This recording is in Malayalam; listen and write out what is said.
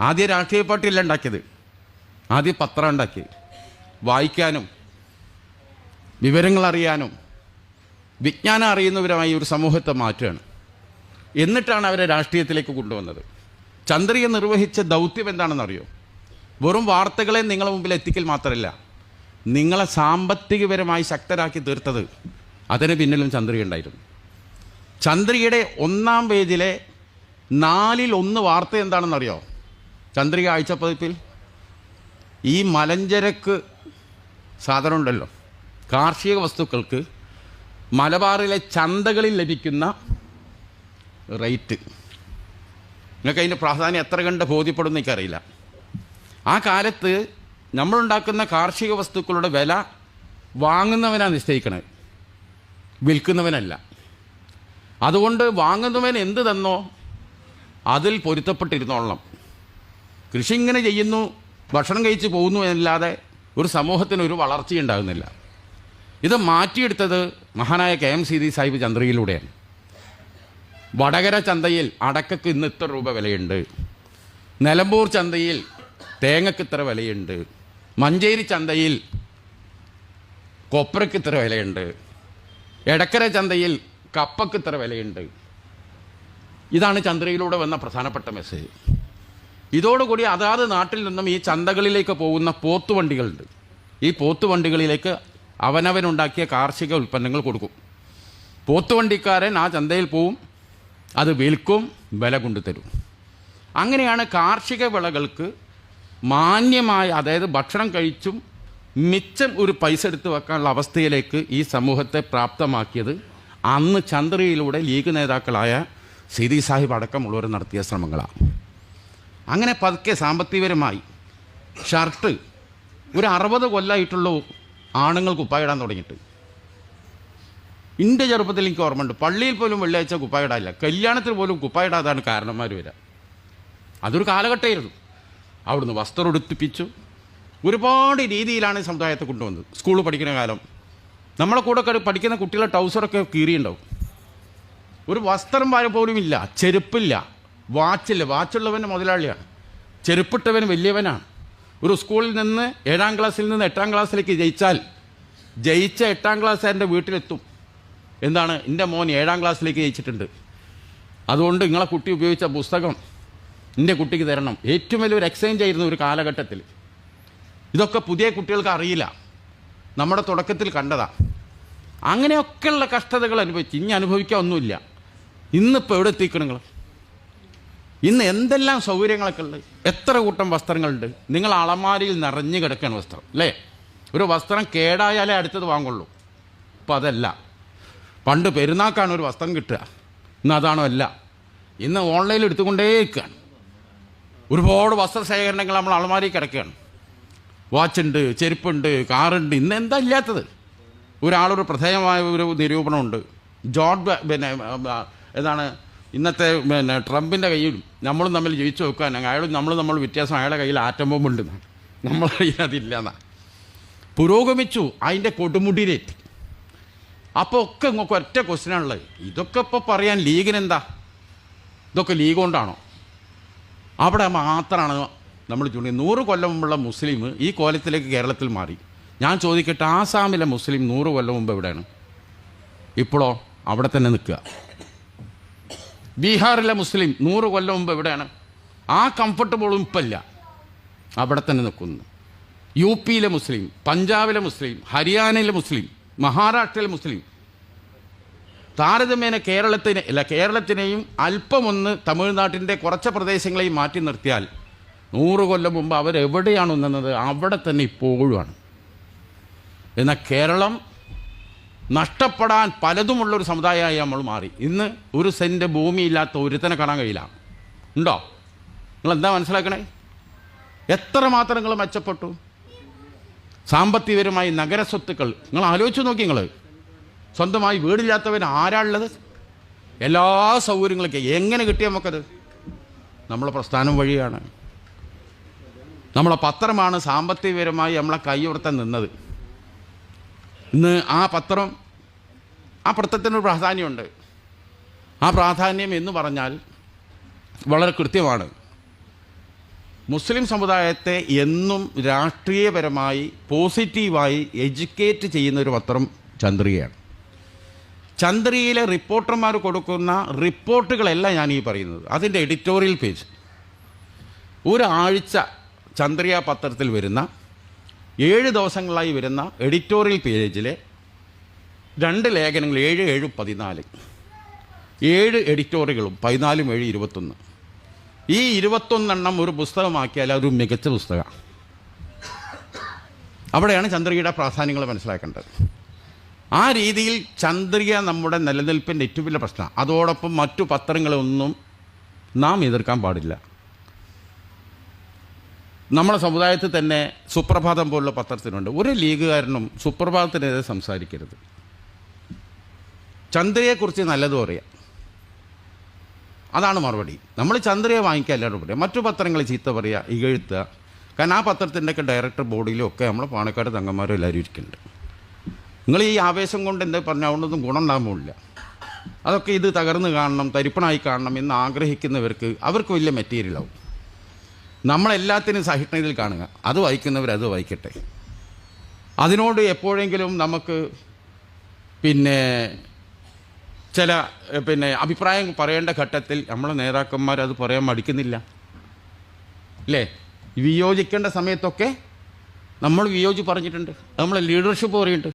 ആദ്യം രാഷ്ട്രീയ പാർട്ടിയല്ല ഉണ്ടാക്കിയത്. ആദ്യം പത്രം ഉണ്ടാക്കി. വായിക്കാനും വിവരങ്ങൾ അറിയാനും വിജ്ഞാനം അറിയുന്നവരുമായി ഒരു സമൂഹത്തെ മാറ്റുകയാണ്. എന്നിട്ടാണ് അവരെ രാഷ്ട്രീയത്തിലേക്ക് കൊണ്ടുവന്നത്. ചന്ദ്രിക നിർവഹിച്ച ദൗത്യം എന്താണെന്നറിയോ? വെറും വാർത്തകളെ നിങ്ങളെ മുമ്പിൽ എത്തിക്കൽ മാത്രമല്ല നിങ്ങളെ സാമ്പത്തികപരമായി ശക്തരാക്കി തീർത്തത് അതിന് പിന്നിലും ചന്ദ്രിക ഉണ്ടായിരുന്നു. ചന്ദ്രികയുടെ ഒന്നാം പേജിലെ നാലിൽ ഒന്ന് വാർത്ത എന്താണെന്നറിയോ? ചന്ദ്രിക ആഴ്ചപ്പതിപ്പിൽ ഈ മലഞ്ചരക്ക് സാധനം ഉണ്ടല്ലോ കാർഷിക വസ്തുക്കൾക്ക് മലബാറിലെ ചന്തകളിൽ ലഭിക്കുന്ന റേറ്റ്. നിങ്ങൾക്ക് അതിന്റെ പ്രാധാന്യം എത്ര കണ്ട് ബോധ്യപ്പെടും എനിക്കറിയില്ല. ആ കാലത്ത് നമ്മളുണ്ടാക്കുന്ന കാർഷിക വസ്തുക്കളുടെ വില വാങ്ങുന്നവനാണ് നിശ്ചയിക്കണത്. വിൽക്കുന്നവനല്ല. അതുകൊണ്ട് വാങ്ങുന്നവൻ എന്ത് തന്നോ അതിൽ പൊരുത്തപ്പെട്ടിരുന്നോളണം. കൃഷി ഇങ്ങനെ ചെയ്യുന്നു ഭക്ഷണം കഴിച്ച് പോകുന്നു എന്നല്ലാതെ ഒരു സമൂഹത്തിന് ഒരു വളർച്ച ഉണ്ടാകുന്നില്ല. ഇത് മാറ്റിയെടുത്തത് മഹാനായ കെ എം സീതി സാഹിബ് ചന്ദ്രയിലൂടെയാണ്. വടകര ചന്തയിൽ അടക്കക്ക് ഇന്ന് ഇത്ര രൂപ വിലയുണ്ട്. നിലമ്പൂർ ചന്തയിൽ തേങ്ങക്ക് ഇത്ര വിലയുണ്ട്. മഞ്ചേരി ചന്തയിൽ കൊപ്രയ്ക്ക് ഇത്ര വിലയുണ്ട്. എടക്കര ചന്തയിൽ കപ്പക്ക് ഇത്ര വിലയുണ്ട്. ഇതാണ് ചന്ദ്രയിലൂടെ വന്ന പ്രധാനപ്പെട്ട മെസ്സേജ് ഇതോടുകൂടി അതാത് നാട്ടിൽ നിന്നും ഈ ചന്തകളിലേക്ക് പോകുന്ന പോത്തുവണ്ടികളുണ്ട്. ഈ പോത്തുവണ്ടികളിലേക്ക് അവനവനുണ്ടാക്കിയ കാർഷിക ഉൽപ്പന്നങ്ങൾ കൊടുക്കും. പോത്തുവണ്ടിക്കാരൻ ആ ചന്തയിൽ പോവും അത് വിൽക്കും വില കൊണ്ടുതരും അങ്ങനെയാണ് കാർഷിക വിളകൾക്ക് മാന്യമായ അതായത് ഭക്ഷണം കഴിച്ചും മിച്ചം ഒരു പൈസ എടുത്ത് വെക്കാനുള്ള അവസ്ഥയിലേക്ക് ഈ സമൂഹത്തെ പ്രാപ്തമാക്കിയത് അന്ന് ചന്ദ്രയിലൂടെ ലീഗ് നേതാക്കളായ സിദി സാഹിബ് അടക്കമുള്ളവർ നടത്തിയ ശ്രമങ്ങളാണ്. അങ്ങനെ പതുക്കെ സാമ്പത്തികപരമായി ഷർട്ട് ഒരു അറുപത് കൊല്ലമായിട്ടുള്ള ആണുങ്ങൾ കുപ്പായിടാൻ തുടങ്ങിയിട്ട്. എന്റെ ചെറുപ്പത്തിൽ എനിക്ക് ഓർമ്മയുണ്ട്. പള്ളിയിൽ പോലും വെള്ളിയാഴ്ച കുപ്പായിടാനില്ല കല്യാണത്തിൽ പോലും കുപ്പായിടാതാണ് കാരണന്മാർ വരിക. അതൊരു കാലഘട്ടമായിരുന്നു. അവിടുന്ന് വസ്ത്രം ഉടുപ്പിച്ചു. ഒരുപാട് രീതിയിലാണ് സമുദായത്തെ കൊണ്ടുവന്നത്. സ്കൂൾ പഠിക്കുന്ന കാലം. നമ്മളെ കൂടെ പഠിക്കുന്ന കുട്ടികളെ ടൗസറൊക്കെ കീറിയുണ്ടാവും ഒരു വസ്ത്രം വരെ പോലും ഇല്ല ചെരുപ്പില്ല. വാച്ചില്ല. വാച്ചുള്ളവന്റെ മുതലാളിയാണ്. ചെരുപ്പിട്ടവൻ വലിയവനാണ്. ഒരു സ്കൂളിൽ നിന്ന് ഏഴാം ക്ലാസ്സിൽ നിന്ന് എട്ടാം ക്ലാസ്സിലേക്ക് ജയിച്ചാൽ ജയിച്ച എട്ടാം ക്ലാസ് എന്റെ വീട്ടിലെത്തും. എന്താണ്? എന്റെ മോൻ ഏഴാം ക്ലാസ്സിലേക്ക് ജയിച്ചിട്ടുണ്ട്. അതുകൊണ്ട് നിങ്ങളെ കുട്ടി ഉപയോഗിച്ച പുസ്തകം എന്റെ കുട്ടിക്ക് തരണം. ഏറ്റവും വലിയൊരു എക്സ്ചേഞ്ച് ആയിരുന്നു ഒരു കാലഘട്ടത്തിൽ. ഇതൊക്കെ പുതിയ കുട്ടികൾക്ക് അറിയില്ല. നമ്മുടെ തുടക്കത്തിൽ കണ്ടതാണ് അങ്ങനെയൊക്കെയുള്ള കഷ്ടതകൾ അനുഭവിച്ച് ഇനി അനുഭവിക്കാൻ ഒന്നുമില്ല. ഇന്നിപ്പോൾ എവിടെ എത്തിക്കണം നിങ്ങൾ ഇന്ന് എന്തെല്ലാം സൗകര്യങ്ങളൊക്കെ ഉണ്ട്? എത്ര കൂട്ടം വസ്ത്രങ്ങളുണ്ട്? നിങ്ങൾ അളമാരിയിൽ നിറഞ്ഞു കിടക്കുകയാണ് വസ്ത്രം അല്ലേ? ഒരു വസ്ത്രം കേടായാലേ അടുത്തത് വാങ്ങുള്ളൂ. അപ്പം അതല്ല. പണ്ട് പെരുന്നാക്കാണ് ഒരു വസ്ത്രം കിട്ടുക. ഇന്ന് അതാണോ അല്ല. ഇന്ന് ഓൺലൈനിൽ എടുത്തുകൊണ്ടേയിരിക്കുകയാണ്. ഒരുപാട് വസ്ത്രശേഖരണങ്ങൾ നമ്മൾ അളമാരി കിടക്കുകയാണ്. വാച്ചുണ്ട് ചെരുപ്പുണ്ട് കാറുണ്ട്. ഇന്ന് എന്താ ഇല്ലാത്തത്? ഒരാളൊരു പ്രധാനമായ ഒരു നിരൂപണമുണ്ട്. ജോർജ് പിന്നെ ആ, ഏതാണ് ഇന്നത്തെ പിന്നെ ട്രംപിന്റെ കയ്യിൽ നമ്മളും തമ്മിൽ ജയിച്ചു നോക്കാൻ അയാളും നമ്മൾ നമ്മൾ വ്യത്യാസം. അയാളുടെ കയ്യിൽ ആറ്റം ബോംബുണ്ട് നമ്മളെ കയ്യിൽ അതില്ല എന്നാ. പുരോഗമിച്ചു. അതിന്റെ കൊടുമുടിയിലെത്തി അപ്പോൾ ഒക്കെ നിങ്ങൾക്ക് ഒറ്റ ക്വസ്റ്റിനാണുള്ളത് ഇതൊക്കെ ഇപ്പോൾ പറയാൻ ലീഗിനെന്താ? ഇതൊക്കെ ലീഗ് കൊണ്ടാണോ? അവിടെ മാത്രമാണ് നമ്മൾ ചൂണ്ടി നൂറ് കൊല്ലം മുമ്പുള്ള മുസ്ലിം ഈ കോലത്തിലേക്ക് കേരളത്തിൽ മാറി. ഞാൻ ചോദിക്കട്ടെ ആസാമിലെ മുസ്ലിം നൂറ് കൊല്ലം മുമ്പ് എവിടെയാണ്? ഇപ്പോഴോ? അവിടെ തന്നെ നിൽക്കുക. ബീഹാറിലെ മുസ്ലിം നൂറ് കൊല്ലം മുമ്പ് എവിടെയാണ്? ആ കംഫർട്ടബിളും ഇപ്പല്ല. അവിടെ തന്നെ നിൽക്കുന്നു. യു പിയിലെ മുസ്ലിം പഞ്ചാബിലെ മുസ്ലിം ഹരിയാനയിലെ മുസ്ലിം മഹാരാഷ്ട്രയിലെ മുസ്ലിം. താരതമ്യേന കേരളത്തിനെ അല്ല കേരളത്തിനെയും അല്പമൊന്ന് തമിഴ്നാട്ടിന്റെ കുറച്ച് പ്രദേശങ്ങളെയും മാറ്റി നിർത്തിയാൽ നൂറ് കൊല്ലം മുമ്പ് അവരെവിടെയാണ് നിന്നത്? അവിടെ തന്നെ ഇപ്പോഴുമാണ് എന്നാൽ കേരളം നഷ്ടപ്പെടാൻ പലതുമുള്ളൊരു സമുദായമായി നമ്മൾ മാറി. ഇന്ന് ഒരു സെന്റ് ഭൂമിയില്ലാത്ത ഒരുത്തനെ കാണാൻ കഴിയില്ല. ഉണ്ടോ? നിങ്ങൾ എന്താ മനസ്സിലാക്കണേ? എത്ര മാത്രം നിങ്ങൾ മെച്ചപ്പെട്ടു? സാമ്പത്തികപരമായി നഗരസ്വത്തുക്കൾ നിങ്ങൾ ആലോചിച്ച് നോക്കി നിങ്ങൾ സ്വന്തമായി വീടില്ലാത്തവൻ ആരാളുള്ളത് എല്ലാ സൗകര്യങ്ങളൊക്കെ എങ്ങനെ കിട്ടിയ നമുക്കത്? നമ്മളെ പ്രസ്ഥാനം വഴിയാണ്. നമ്മളെ പത്രമാണ് സാമ്പത്തികപരമായി നമ്മളെ കൈയുയർത്താൻ നിന്നത്. ഇന്ന് ആ പത്രം ആ പത്രത്തിനൊരു പ്രാധാന്യമുണ്ട്. ആ പ്രാധാന്യം എന്ന് പറഞ്ഞാൽ വളരെ കൃത്യമാണ്. മുസ്ലിം സമുദായത്തെ എന്നും രാഷ്ട്രീയപരമായി പോസിറ്റീവായി എഡ്യൂക്കേറ്റ് ചെയ്യുന്ന ഒരു പത്രം ചന്ദ്രികയാണ്. ചന്ദ്രികയിലെ റിപ്പോർട്ടർമാർ കൊടുക്കുന്ന റിപ്പോർട്ടുകളല്ല ഞാൻ ഈ പറയുന്നത്. അതിന്റെ എഡിറ്റോറിയൽ പേജ്. ഒരാഴ്ച ചന്ദ്രിക പത്രത്തിൽ വരുന്ന ഏഴ് ദിവസങ്ങളായി വരുന്ന എഡിറ്റോറിയൽ പേജിലെ രണ്ട് ലേഖനങ്ങൾ ഏഴ് ഏഴ് പതിനാല്. ഏഴ് എഡിറ്റോറിയലുകളും പതിനാലും ഏഴ് ഇരുപത്തൊന്ന്. ഈ ഇരുപത്തൊന്നെണ്ണം ഒരു പുസ്തകമാക്കിയാൽ അതൊരു മികച്ച പുസ്തകമാണ്. അവിടെയാണ് ചന്ദ്രികയുടെ പ്രാധാന്യങ്ങൾ മനസ്സിലാക്കേണ്ടത്. ആ രീതിയിൽ ചന്ദ്രിക നമ്മുടെ നിലനിൽപ്പിന്റെ ഏറ്റവും വലിയ പ്രശ്നമാണ്. അതോടൊപ്പം മറ്റു പത്രങ്ങളൊന്നും നാം എതിർക്കാൻ പാടില്ല. നമ്മുടെ സമുദായത്തിൽ തന്നെ സുപ്രഭാതം പോലുള്ള പത്രത്തിനുണ്ട്. ഒരു ലീഗുകാരനും സുപ്രഭാതത്തിനെതിരെ സംസാരിക്കരുത്. ചന്ദ്രയെക്കുറിച്ച് നല്ലതും അറിയാം അതാണ് മറുപടി. നമ്മൾ ചന്ദ്രയെ വാങ്ങിക്കുക എല്ലാവരും പറയാം. മറ്റു പത്രങ്ങൾ ചീത്ത പറയുക ഇകഴ്ത്തുക കാരണം ആ പത്രത്തിന്റെയൊക്കെ ഡയറക്ടർ ബോർഡിലും ഒക്കെ നമ്മൾ പാണക്കാട് തങ്ങന്മാരും എല്ലാവരും ഇരിക്കുന്നുണ്ട്. നിങ്ങൾ ഈ ആവേശം കൊണ്ട് എന്താ പറഞ്ഞാൽ അതുകൊണ്ടൊന്നും ഗുണം ഉണ്ടാകാൻ പോകില്ല അതൊക്കെ ഇത് തകർന്ന് കാണണം തരിപ്പണായി കാണണം എന്ന് ആഗ്രഹിക്കുന്നവർക്ക് അവർക്ക് വലിയ മെറ്റീരിയൽ ആവും. നമ്മളെല്ലാത്തിനും സഹിഷ്ണുതയിൽ കാണുക. അത് വായിക്കുന്നവർ അത് വായിക്കട്ടെ അതിനോട് എപ്പോഴെങ്കിലും നമുക്ക് പിന്നെ ചില പിന്നെ അഭിപ്രായം പറയേണ്ട ഘട്ടത്തിൽ നമ്മളെ നേതാക്കന്മാർ അത് പറയാൻ മടിക്കുന്നില്ല. അല്ലേ? വിയോജിക്കേണ്ട സമയത്തൊക്കെ നമ്മൾ വിയോജി പറഞ്ഞിട്ടുണ്ട്. നമ്മളെ ലീഡർഷിപ്പ് പറയുന്നുണ്ട്.